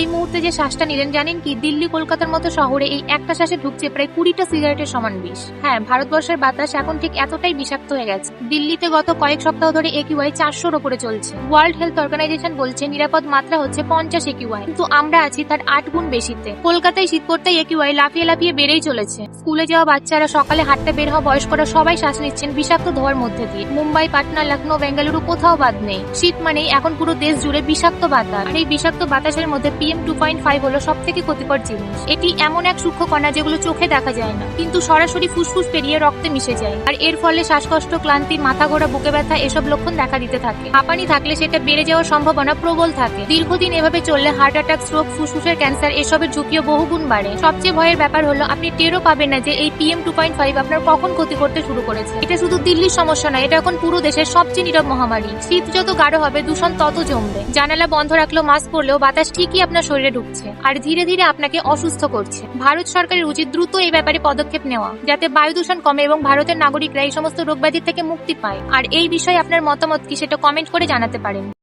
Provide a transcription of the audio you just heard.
এই মুহূর্তে যে শ্বাসটা নিলেন, জানেন কি? দিল্লি, কলকাতার মতো শহরে এই একটা শ্বাসে ঢুকছে প্রায় কুড়িটা সিগারেটের সমান বিষ। হ্যাঁ ভারতবর্ষের বাতাস এখন ঠিক এতটাই বিষাক্ত হয়ে গেছে। দিল্লিতে গত কয়েক সপ্তাহ ধরে একিউআই চারশোর ওপরে চলছে। ওয়ার্ল্ড হেলথ অর্গানাইজেশন বলছে, নিরাপদ মাত্রা হচ্ছে পঞ্চাশ একিউআই। কিন্তু আমরা আছি তার আট গুণ বেশিতে। কলকাতায় শীত পড়তেই একিউআই লাফিয়ে লাফিয়ে বেড়েই চলেছে। স্কুলে যাওয়া বাচ্চারা, সকালে হাঁটতে বের হওয়া বয়স্করা সবাই শ্বাস নিচ্ছেন বিষাক্ত ধোয়ার মধ্যে দিয়ে। মুম্বাই, পাটনা লখনৌ বেঙ্গালুরু কোথাও বাদ নেই। শীত মানেই এখন পুরো দেশ জুড়ে বিষাক্ত বাতাস। এই বিষাক্ত বাতাসের মধ্যে পিএম টু পয়েন্ট ফাইভ হলো সব থেকে ক্ষতিকর জিনিস। এটি এমন এক সূক্ষ্ম কণা যেগুলো চোখে দেখা যায় না, কিন্তু সরাসরি ফুসফুস পেরিয়ে রক্তে মিশে যায়। আর এর ফলে শ্বাসকষ্ট, ক্লান্তি মাথা ঘোরা বুকে ব্যথা এসব লক্ষণ দেখা দিতে থাকে। হাঁপানি থাকলে সেটা বেড়ে যাওয়ার সম্ভাবনা প্রবল থাকে। দীর্ঘদিন এভাবে চললে হার্ট অ্যাটাক, স্ট্রোক, ফুসফুসের ক্যান্সার এসবের ঝুঁকিও বহুগুণ বাড়ে। সবচেয়ে ভয়ের ব্যাপার হলো, আপনি টেরও পাবেন না যে এই পিএম টু পয়েন্ট ফাইভ আপনার কখন ক্ষতি করতে শুরু করেছে। এটা শুধু দিল্লির সমস্যা নয়, এটা এখন পুরো দেশের সবচেয়ে নীরব মহামারী। শীত যত গাঢ় হবে, দূষণ তত জমবে। জানালা বন্ধ রাখলেও মাস্ক পরলেও বাতাস ঠিকই আপনার শরীরে ঢুকছে আর ধীরে ধীরে আপনাকে অসুস্থ করছে। ভারত সরকারের উচিত দ্রুত এই ব্যাপারে পদক্ষেপ নেওয়া, যাতে বায়ু দূষণ কমে এবং ভারতের নাগরিকরা এই সমস্ত রোগব্যাধি থেকে মুক্তি পায়। আর এই বিষয়ে আপনার মতামত কি সেটা কমেন্ট করে জানাতে পারেন।